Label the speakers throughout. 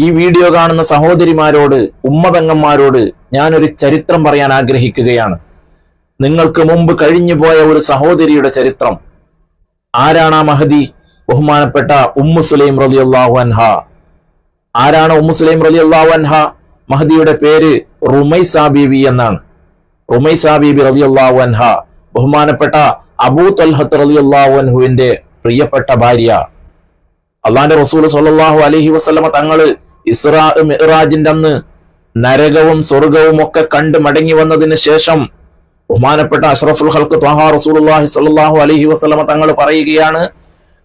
Speaker 1: ഈ വീഡിയോ കാണുന്ന സഹോദരിമാരോട് ഉമ്മതങ്ങന്മാരോട് ഞാനൊരു ചരിത്രം പറയാൻ ആഗ്രഹിക്കുകയാണ്. നിങ്ങൾക്ക് മുമ്പ് കഴിഞ്ഞുപോയ ഒരു സഹോദരിയുടെ ചരിത്രം. ആരാണ് ആ മഹദി? ബഹുമാനപ്പെട്ട ഉമ്മു സുലൈം റളിയല്ലാഹു അൻഹ. ആരാണ് ഉമ്മു സുലൈം റളിയല്ലാഹു അൻഹ? മഹദിയുടെ പേര് റുമൈസ ബീബി എന്നാണ്. റുമൈസ ബീബി റളിയല്ലാഹു അൻഹ. ബഹുമാനപ്പെട്ട അബൂ തൊൽഹത്ത് റളിയല്ലാഹു അൻഹുവിന്റെ പ്രിയപ്പെട്ട ഭാര്യ. അള്ളാന്റെ റസൂൽ സല്ലല്ലാഹു അലഹി വസ്ലമ തങ്ങൾ ഇസ്രാ മിഹ്റാജിന്റെ അന്ന് നരകവും സ്വർഗവും ഒക്കെ കണ്ട് മടങ്ങി വന്നതിന് ശേഷം ബഹുമാനപ്പെട്ട അഷ്റഫുൽ ഹൽക്ക് ത്വഹാ റസൂലുള്ളാഹി സ്വല്ലല്ലാഹു അലൈഹി വസല്ലമ തങ്ങൾ പറയുകയാണ്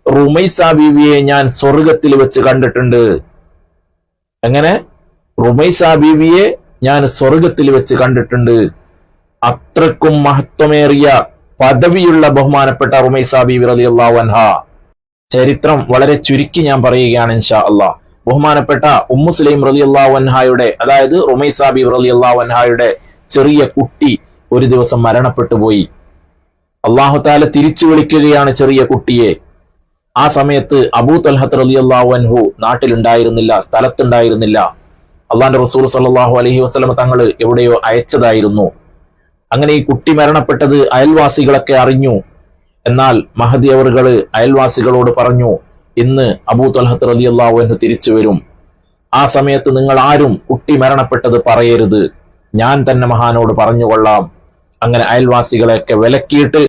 Speaker 1: റുമൈസ ബീവിയെ ഞാൻ സ്വർഗത്തിൽ വെച്ച് കണ്ടിട്ടുണ്ട്. എങ്ങനെ? റുമൈസ ബീവിയെ ഞാൻ സ്വർഗത്തിൽ വെച്ച് കണ്ടിട്ടുണ്ട്. അത്രക്കും മഹത്വമേറിയ പദവിയുള്ള ബഹുമാനപ്പെട്ട റുമൈസ ബീവി റളിയല്ലാഹു അൻഹ. ചരിത്രം വളരെ ചുരുക്കി ഞാൻ പറയുകയാണ് ഇൻഷാ അള്ളാ ബഹുമാനപ്പെട്ട ഉമ്മു സുലൈം റളിയല്ലാഹു അൻഹായുടെ അതായത് റുമൈസാബി റലി റളിയല്ലാഹു അൻഹായുടെ ചെറിയ കുട്ടി ഒരു ദിവസം മരണപ്പെട്ടു പോയി. അള്ളാഹു താല തിരിച്ചു വിളിക്കുകയാണ് ചെറിയ കുട്ടിയെ. ആ സമയത്ത് അബൂ തൽഹത്ത് റളിയല്ലാഹു അൻഹു നാട്ടിലുണ്ടായിരുന്നില്ല സ്ഥലത്തുണ്ടായിരുന്നില്ല. അള്ളാന്റെ റസൂൽ സല്ലാഹു അലഹി വസ്ലമ തങ്ങൾ എവിടെയോ അയച്ചതായിരുന്നു. അങ്ങനെ ഈ കുട്ടി മരണപ്പെട്ടത് അയൽവാസികളൊക്കെ അറിഞ്ഞു. എന്നാൽ മഹദി അവറുകൾ അയൽവാസികളോട് പറഞ്ഞു ഇന്ന് അബൂ തൽഹത്ത് റളിയല്ലാഹു അൻഹു തിരിച്ചു വരും. ആ സമയത്ത് നിങ്ങൾ ആരും കുട്ടി മരണപ്പെട്ടത് പറയരുത്. ഞാൻ തന്നെ മഹാനോട് പറഞ്ഞുകൊള്ളാം. അങ്ങനെ അയൽവാസികളെയൊക്കെ വിലക്കിയിട്ട്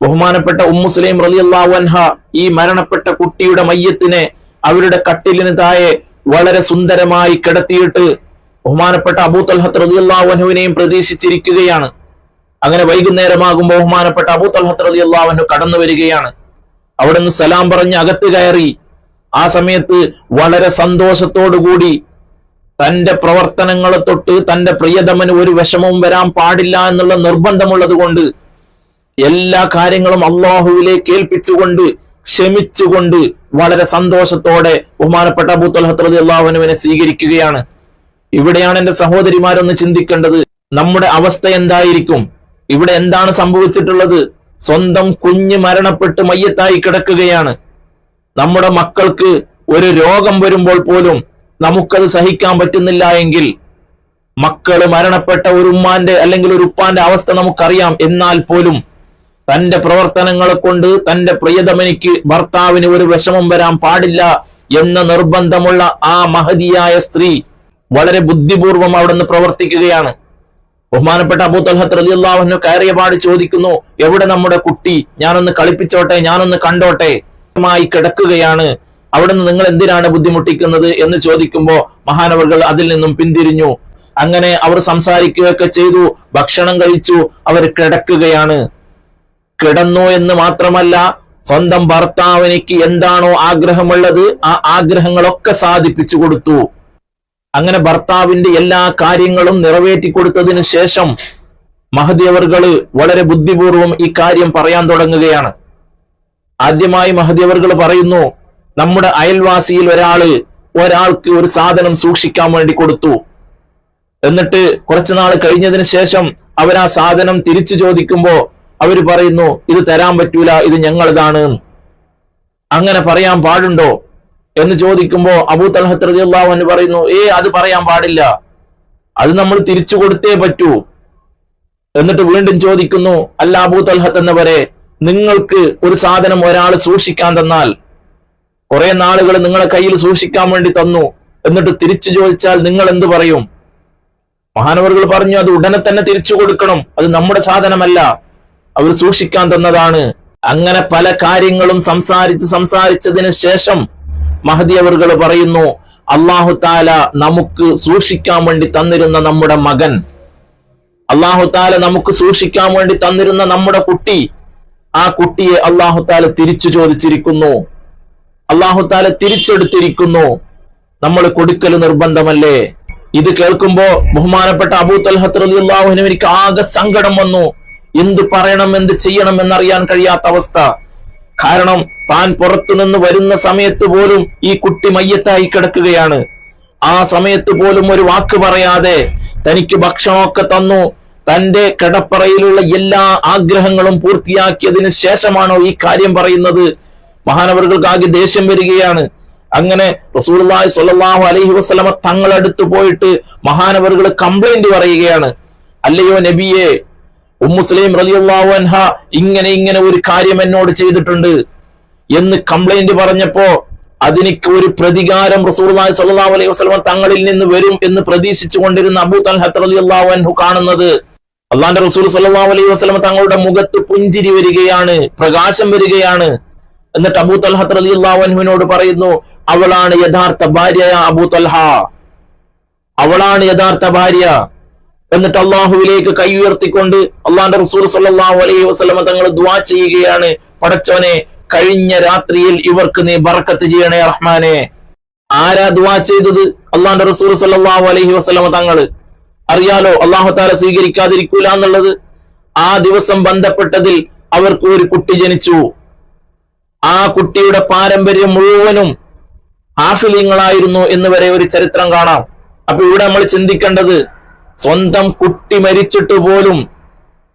Speaker 1: ബഹുമാനപ്പെട്ട ഉമ്മുസ്ലിം റളിയല്ലാഹു അൻഹ ഈ മരണപ്പെട്ട കുട്ടിയുടെ മയ്യത്തിനെ അവരുടെ കട്ടിലിന് താഴെ വളരെ സുന്ദരമായി കിടത്തിയിട്ട് ബഹുമാനപ്പെട്ട അബൂ തൽഹത്ത് റളിയല്ലാഹു അൻഹുവിനെയും പ്രതീക്ഷിച്ചിരിക്കുകയാണ്. അങ്ങനെ വൈകുന്നേരമാകുമ്പോൾ ബഹുമാനപ്പെട്ട അബൂ തൽഹത്ത് റളിയല്ലാഹു അൻഹു കടന്നു വരികയാണ് അവിടെ നിന്ന് സലാം പറഞ്ഞ് അകത്ത് കയറി. ആ സമയത്ത് വളരെ സന്തോഷത്തോടുകൂടി തന്റെ പ്രവർത്തനങ്ങളെ തൊട്ട് തന്റെ പ്രിയതമന് ഒരു വിഷമവും വരാൻ പാടില്ല എന്നുള്ള നിർബന്ധമുള്ളത് കൊണ്ട് എല്ലാ കാര്യങ്ങളും അള്ളാഹുവിലേക്ക് ഏൽപ്പിച്ചുകൊണ്ട് ക്ഷമിച്ചുകൊണ്ട് വളരെ സന്തോഷത്തോടെ ബഹുമാനപ്പെട്ട അബൂത്തുൽ തൽഹത്ത് റളിയല്ലാഹു അൻഹുവിനെ സ്വീകരിക്കുകയാണ്. ഇവിടെയാണ് എന്റെ സഹോദരിമാരൊന്ന് ചിന്തിക്കേണ്ടത്. നമ്മുടെ അവസ്ഥ എന്തായിരിക്കും? ഇവിടെ എന്താണ് സംഭവിച്ചിട്ടുള്ളത്? സ്വന്തം കുഞ്ഞ് മരണപ്പെട്ട് മയ്യത്തായി കിടക്കുകയാണ്. നമ്മുടെ മക്കൾക്ക് ഒരു രോഗം വരുമ്പോൾ പോലും നമുക്കത് സഹിക്കാൻ പറ്റുന്നില്ല എങ്കിൽ മക്കൾ മരണപ്പെട്ട ഒരു ഉമ്മാന്റെ അല്ലെങ്കിൽ ഒരു ഉപ്പാന്റെ അവസ്ഥ നമുക്കറിയാം. എന്നാൽ പോലും തന്റെ പ്രവർത്തനങ്ങളെ കൊണ്ട് തന്റെ പ്രിയതമനിക്ക് ഭർത്താവിന് ഒരു വിഷമം വരാൻ പാടില്ല എന്ന നിർബന്ധമുള്ള ആ മഹതിയായ സ്ത്രീ വളരെ ബുദ്ധിപൂർവം അവിടെ നിന്ന് പ്രവർത്തിക്കുകയാണ്. ബഹുമാനപ്പെട്ട അബൂ തൽഹത്ത് കയറിയ കയറിയപാട് ചോദിക്കുന്നു എവിടെ നമ്മുടെ കുട്ടി? ഞാനൊന്ന് കളിപ്പിച്ചോട്ടെ ഞാനൊന്ന് കണ്ടോട്ടെ? മായി കിടക്കുകയാണ്. അവിടുന്ന് നിങ്ങൾ എന്തിനാണ് ബുദ്ധിമുട്ടിക്കുന്നത്? എന്ന് ചോദിക്കുമ്പോൾ മഹാനവർകൾ അതിൽ നിന്നും പിന്തിരിഞ്ഞു. അങ്ങനെ അവർ സംസാരിക്കുകയൊക്കെ ചെയ്തു ഭക്ഷണം കഴിച്ചു അവർ കിടക്കുകയാണ്. കിടന്നു എന്ന് മാത്രമല്ല സ്വന്തം ഭർത്താവിനിക്ക് എന്താണോ ആഗ്രഹമുള്ളത് ആ ആഗ്രഹങ്ങളൊക്കെ സാധിപ്പിച്ചു കൊടുത്തു. അങ്ങനെ ഭർത്താവിന്റെ എല്ലാ കാര്യങ്ങളും നിറവേറ്റി കൊടുത്തതിന് ശേഷം മഹദിയവർകൾ വളരെ ബുദ്ധിപൂർവം ഈ കാര്യം പറയാൻ തുടങ്ങുകയാണ്. ആദ്യമായി മഹദിയവർകൾ പറയുന്നു നമ്മുടെ അയൽവാസിയിൽ ഒരാൾ ഒരാൾക്ക് ഒരു സാധനം സൂക്ഷിക്കാൻ വേണ്ടി കൊടുത്തു. എന്നിട്ട് കുറച്ചുനാൾ കഴിഞ്ഞതിന് ശേഷം അവർ ആ സാധനം തിരിച്ചു ചോദിക്കുമ്പോ അവർ പറയുന്നു ഇത് തരാൻ പറ്റൂല ഇത് ഞങ്ങളതാണ്. അങ്ങനെ പറയാൻ പാടുണ്ടോ? എന്ന് ചോദിക്കുമ്പോ അബൂ തൽഹത്ത് റളിയല്ലാഹു അൻഹു പറയുന്നു ഏ അത് പറയാൻ പാടില്ല. അത് നമ്മൾ തിരിച്ചു കൊടുത്തേ പറ്റൂ. എന്നിട്ട് വീണ്ടും ചോദിക്കുന്നു അല്ല അബൂ തൽഹത്ത് എന്നവരെ നിങ്ങൾക്ക് ഒരു സാധനം ഒരാൾ സൂക്ഷിക്കാൻ തന്നാൽ കുറെ നാളുകൾ നിങ്ങളെ കയ്യിൽ സൂക്ഷിക്കാൻ വേണ്ടി തന്നു. എന്നിട്ട് തിരിച്ചു ചോദിച്ചാൽ നിങ്ങൾ എന്ത് പറയും? മഹാനവറുകൾ പറഞ്ഞു അത് ഉടനെ തന്നെ തിരിച്ചു കൊടുക്കണം. അത് നമ്മുടെ സാധനമല്ല. അവർ സൂക്ഷിക്കാൻ തന്നതാണ്. അങ്ങനെ പല കാര്യങ്ങളും സംസാരിച്ച് സംസാരിച്ചതിന് ശേഷം മഹദി അവർ പറയുന്നു അള്ളാഹു താല നമുക്ക് സൂക്ഷിക്കാൻ വേണ്ടി തന്നിരുന്ന നമ്മുടെ മകൻ അള്ളാഹു താല നമുക്ക് സൂക്ഷിക്കാൻ വേണ്ടി തന്നിരുന്ന നമ്മുടെ കുട്ടി ആ കുട്ടിയെ അള്ളാഹു താല തിരിച്ചു ചോദിച്ചിരിക്കുന്നു. അള്ളാഹു താല തിരിച്ചെടുത്തിരിക്കുന്നു. നമ്മൾ കൊടുക്കൽ നിർബന്ധമല്ലേ? ഇത് കേൾക്കുമ്പോ ബഹുമാനപ്പെട്ട അബൂ തൽഹത്ത് റളിയല്ലാഹുവിന് എനിക്ക് ആകെ സങ്കടം വന്നു. എന്ത് പറയണം എന്ത് ചെയ്യണം എന്നറിയാൻ കഴിയാത്ത അവസ്ഥ. കാരണം താൻ പുറത്തുനിന്ന് വരുന്ന സമയത്ത് പോലും ഈ കുട്ടി മയ്യത്തായി കിടക്കുകയാണ്. ആ സമയത്ത് പോലും ഒരു വാക്ക് പറയാതെ തനിക്ക് ഭക്ഷണമൊക്കെ തന്നു. തന്റെ കിടപ്പറയിലുള്ള എല്ലാ ആഗ്രഹങ്ങളും പൂർത്തിയാക്കിയതിന് ശേഷമാണോ ഈ കാര്യം പറയുന്നത്? മഹാനവറുകൾക്ക് ആകെ ദേഷ്യം വരികയാണ്. അങ്ങനെ റസൂലുള്ളാഹി സ്വല്ലല്ലാഹു അലൈഹി വസല്ലമ തങ്ങളടുത്ത് പോയിട്ട് മഹാനവറുകൾ കംപ്ലൈന്റ് പറയുകയാണ്. അല്ലയോ നബിയെ ഉമ്മുസ്ലിം റളിയല്ലാഹു അൻഹ ഇങ്ങനെ ഇങ്ങനെ ഒരു കാര്യം എന്നോട് ചെയ്തിട്ടുണ്ട് എന്ന് കംപ്ലൈന്റ് പറഞ്ഞപ്പോ അതിനിക്ക് ഒരു പ്രതികാരം റസൂലുള്ളാഹി സ്വല്ലല്ലാഹു അലൈഹി വസ്ലമ തങ്ങളിൽ നിന്ന് വരും എന്ന് പ്രതീക്ഷിച്ചു കൊണ്ടിരുന്ന അബൂ തൽഹത്ത് റളിയല്ലാഹു അൻഹു കാണുന്നത്. അള്ളാന്റെ റസൂൽ സല്ലാ അലൈഹി വസ്ലമ തങ്ങളുടെ മുഖത്ത് പുഞ്ചിരി വരികയാണ് പ്രകാശം വരികയാണ്. എന്നിട്ട് അബൂ തൽഹത്ത് റളിയല്ലാഹു അൻഹുവിനോട് പറയുന്നു അവളാണ് യഥാർത്ഥ ഭാര്യ അബൂ തൽഹ. അവളാണ് യഥാർത്ഥ ഭാര്യ. എന്നിട്ട് അള്ളാഹുവിലേക്ക് കൈ ഉയർത്തിക്കൊണ്ട് അള്ളാന്റെ റസൂർ സല്ലാഹു അലൈഹി വസല്ലമ തങ്ങൾ ദ്വാ ചെയ്യുകയാണ്. പടച്ചോനെ കഴിഞ്ഞ രാത്രിയിൽ ഇവർക്ക് നീ ബർക്കത്ത് ചെയ്യണേ റഹ്മാനെ. ആരാ ദ്വാ ചെയ്തത്? അള്ളാന്റെ റസൂർ സല്ലാഹു അലൈഹി വസ്ലമ തങ്ങൾ. അറിയാലോ അള്ളാഹു താല സ്വീകരിക്കാതിരിക്കൂല എന്നുള്ളത്? ആ ദിവസം ബന്ധപ്പെട്ടതിൽ അവർക്ക് ഒരു കുട്ടി ജനിച്ചു. ആ കുട്ടിയുടെ പാരമ്പര്യം മുഴുവനും ആഫിലിങ്ങളായിരുന്നു എന്ന് വരെ ഒരു ചരിത്രം കാണാം. അപ്പൊ ഇവിടെ നമ്മൾ ചിന്തിക്കേണ്ടത് സ്വന്തം കുട്ടി മരിച്ചിട്ട് പോലും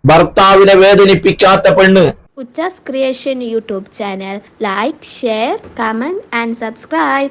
Speaker 1: ഭർത്താവിനെ വേദനിപ്പിക്കാത്ത പെണ്ണ്
Speaker 2: Uchas Creation YouTube channel. Like, share, comment, and subscribe.